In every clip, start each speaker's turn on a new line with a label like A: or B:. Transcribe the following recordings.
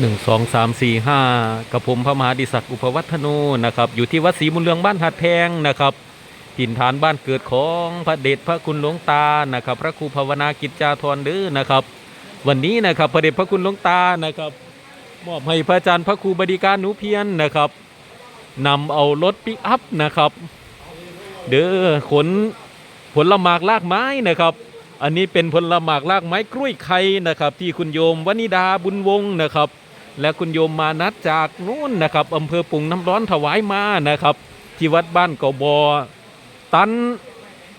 A: หนึ่งสองสามสี่ห้ากับผมพระมหาดิศักดิ์อุปวัฒโนนะครับ อยู่ที่วัดศรีมุลเรืองบ้านหัดแพงนะครับถิ่นฐานบ้านเกิดของพระเดชพระคุณหลวงตานะครับ พระครูภาวนากิจจาธรเด้อนะครับ วันนี้นะครับพระเดชพระคุณหลวงตานะครับมอบให้พระอาจารย์พระครูบดีการหนูเพียรนะครับนำเอารถปิกอัพนะครับ เด้อขนผลหมากลากไม้นะครับอันนี้เป็นผลหมากลากไม้กล้วยไข่นะครับ ที่คุณโยมวนิดาบุญวงศ์นะครับ และคุณโยมมานัดจากนู้นนะครับอำเภอปุงน้ำร้อนถวายมานะครับ ที่วัดบ้านเกาบอ ตัน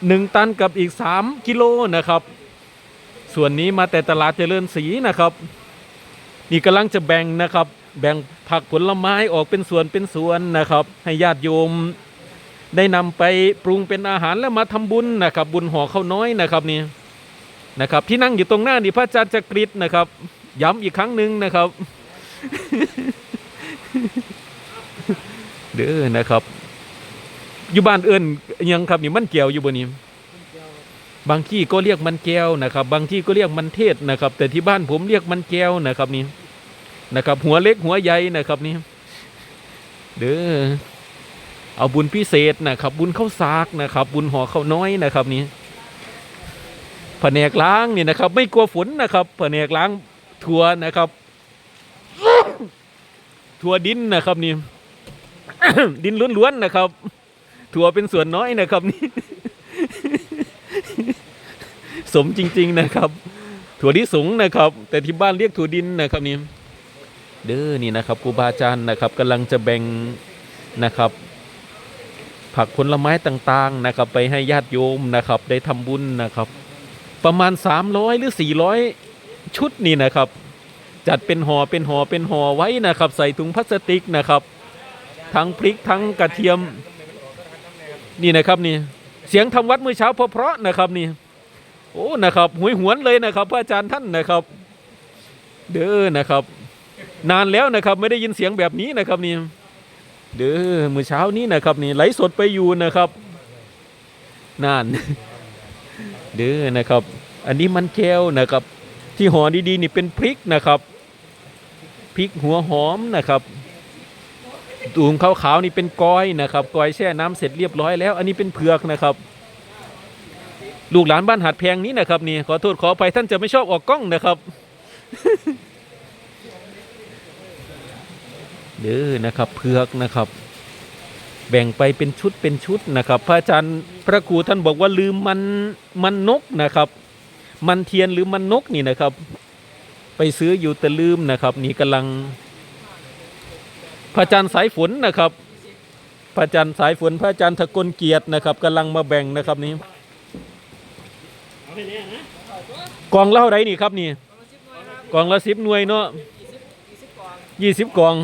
A: หนึ่งตันกับอีก 3 กิโลนะครับ ส่วนนี้มาแต่ตลาดเจริญศรีนะครับ นี่กำลังจะแบ่งนะครับ แบ่งผักผลไม้ออกเป็นส่วนเป็นส่วนนะครับ ให้ญาติโยมได้นำไปปรุงเป็นอาหารแล้วมาทำบุญนะครับ บุญห่อข้าวน้อยนะครับนี่นะครับ ที่นั่งอยู่ตรงหน้านี่พระอาจารย์จักริดนะครับ ย้ำอีกครั้งหนึ่งนะครับ เด้อนะครับ อยู่บ้านเอิ้นยังครับนี่มันเกียวอยู่บนนี้บางที่ก็เรียกมันแก้วนะครับ บางที่ก็เรียกมันเทศนะครับ แต่ที่บ้านผมเรียกมันแก้วนะครับนี่นะครับ หัวเล็กหัวใหญ่นะครับนี่เด้อเอาบุญพิเศษนะครับ บุญข้าวสากนะครับ บุญห่อข้าวน้อยนะครับนี่แผนกล้างนี่นะครับ ไม่กลัวฝนนะครับแผนกล้างถั่วนะครับ ถั่วดินนะครับนี่ ดินล้วนๆนะครับ ถั่วเป็นส่วนน้อยนะครับนี่ สมจริง ๆนะครับ ถั่วลิสูงนะครับ แต่ที่บ้านเรียกถั่วดินนะครับนี่เด้อนี่นะครับครูบาอาจารย์นะครับกำลังจะแบ่งนะครับ ผักผลไม้ต่างๆนะครับ ไปให้ญาติโยมนะครับ ได้ทำบุญนะครับ ประมาณ 300 หรือ 400 ชุดนี่นะครับ จัดเป็นห่อเป็นห่อเป็นห่อไว้นะครับ ใส่ถุงพลาสติกนะครับ ทั้งพริกทั้งกระเทียม นี่นะครับนี่ เสียงทำวัดเมื่อเช้าเพราะๆนะครับนี่ โอ้นะครับหวยหวนเลยนะครับพระอาจารย์ท่านนะครับ เด้อนะครับ นานแล้วนะครับไม่ได้ยินเสียงแบบนี้นะครับนี่เด้อเมื่อเช้านี้นะครับนี่ไหลสดไปอยู่นะครับนานเด้อนะครับ อันนี้มันแก้วนะครับ ที่ห่อดีๆนี่เป็นพริกนะครับ พริกหัวหอมนะครับตูมขาวๆนี่เป็นกอยนะครับกอยแช่น้ำเสร็จเรียบร้อยแล้ว อันนี้เป็นเผือกนะครับ ลูกหลานบ้านหัดแพงนี้นะครับนี่ขอโทษขออภัยท่านจะไม่ชอบออกกล้องนะครับเด้อนะครับเผือกนะครับ แบ่งไปเป็นชุดเป็นชุดนะครับ พระอาจารย์พระครูท่านบอกว่าลืมมันมันนกนะครับ มันเทียนหรือมันนกนี่นะครับ ไปซื้ออยู่แต่ลืมนะครับนี่กำลัง พระอาจารย์สายฝนนะครับ พระอาจารย์สายฝนพระอาจารย์ทะกลเกียรตินะครับกำลังมาแบ่งนะครับนี่กองเล่าไรนี่ครับนี่กองละสิบหน่วยเนาะยี่สิบกอง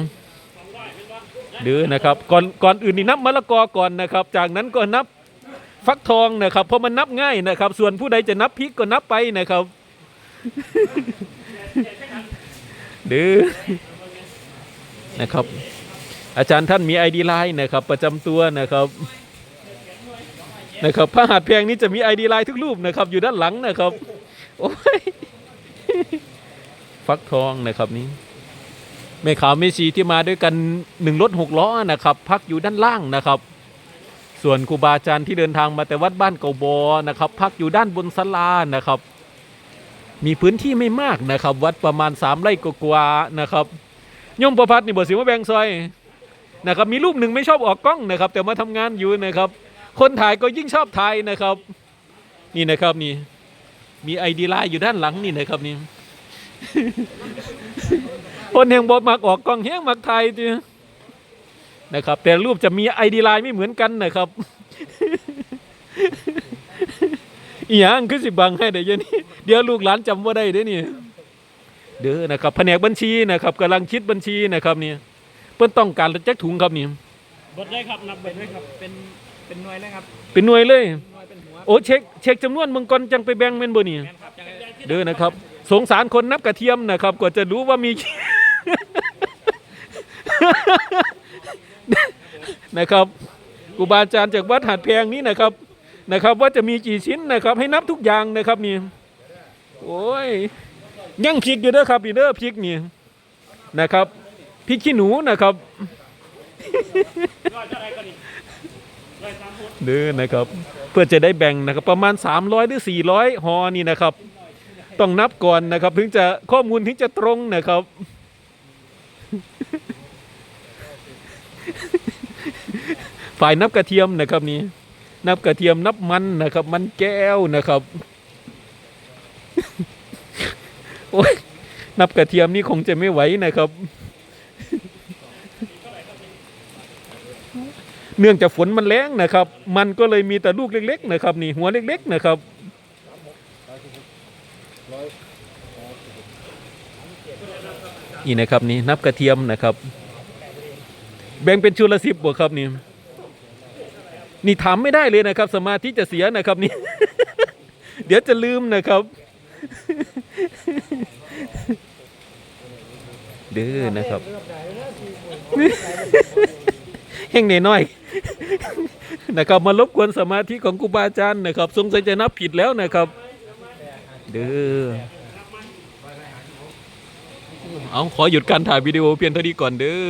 A: เดือนะครับก่อนก่อนอื่นนี่นับมะละกอก่อนนะครับ จากนั้นก็นับฟักทองนะครับเพราะมันนับง่ายนะครับ ส่วนผู้ใดจะนับพริกก็นับไปนะครับ ดือนะครับ อาจารย์ท่านมีไอดีไลน์นะครับ ประจำตัวนะครับนะครับพระหัตถ์แพงนี้จะมีไอดีไลน์ทุกรูปนะครับ อยู่ด้านหลังนะครับโอ้ยฟักทองนะครับนี้แม่ขาวแม่ชีที่มาด้วยกันหนึ่งรถหกล้อนะครับ พักอยู่ด้านล่างนะครับ ส่วนครูบาอาจารย์ที่เดินทางมาแต่วัดบ้านเกาบอนะครับ พักอยู่ด้านบนศาลานะครับ มีพื้นที่ไม่มากนะครับ วัดประมาณสามไร่กว่านะครับยมประพัฒน์นี่บอกสิว่าแบงซอยนะครับมีรูปหนึ่งไม่ชอบออกกล้องนะครับ แต่มาทำงานอยู่นะครับ คนถ่ายก็ยิ่งชอบถ่ายนะครับ นี่นะครับนี่ มีไอดีไลน์อยู่ด้านหลังนี่นะครับนี่คนแห่งบอมักออกกล้องแห้งมักถ่ายจีนะครับ แต่รูปจะมีไอดีไลน์ไม่เหมือนกันนะครับอีหยังคือสิบังให้เดี๋ยวนี้ ดี๋ยวลูกหลานจำว่าได้เด้อนี่เด้อนะครับแผนกบัญชีนะครับกำลังคิดบัญชีนะครับนี่เพิ่นต้องการจักถุงครับนี่
B: เบิดได้ครับนับเบิดได้ครับเป็นเป็นหน่วยเลยครับ
A: เป็นหน่วยเลย
B: หน่วยเป็นหัว
A: โอ้เช็คเช็คจำนวนมึงก่อนจังไปแบ่งแม่นบ่นี่
B: แมนครับจังไง
A: เด้อนะครับ สงสารคนนับกระเทียมนะครับ กว่าจะรู้ว่ามี นะครับครูบาอาจารย์จากวัดหัดแพงนี้นะครับนะครับ ว่าจะมีกี่ชิ้นนะครับ ให้นับทุกอย่างนะครับนี่ โอ้ยยังพริกอยู่เด้อครับอีเด้อพริกนี่นะครับพริกขี้หนูนะครับ
B: เดีร้อยสามฟุต
A: เด้อนะครับ เพื่อจะได้แบ่งนะครับประมาณ 300หรือ400หอนี่นะครับ ต้องนับก่อนนะครับ ถึงจะข้อมูลถึงจะตรงนะครับฝ่ายนับกระเทียมนะครับนี่นับกระเทียมนับมันนะครับ มันแก้วนะครับ โอ้ยนับกระเทียมนี่คงจะไม่ไหวนะครับ เนื่องจากฝนมันแรงนะครับ มันก็เลยมีแต่ลูกเล็ก ๆ นะครับ นี่หัวเล็ก ๆ นะครับนี่นะครับนี่นับกระเทียมนะครับ แบ่งเป็นชุดละสิบบวกครับนี่นี่ทำไม่ได้เลยนะครับ สมาธิจะเสียนะครับนี่ เดี๋ยวจะลืมนะครับ ด้อนะครับแห่งน้อยนะครับมารบกวนสมาธิของครูบาอาจารย์นะครับสงสัยจะนับผิดแล้วนะครับ เด้อเอาขอหยุดการถ่ายวิดีโอเพียงเท่านี้ก่อนเด้อ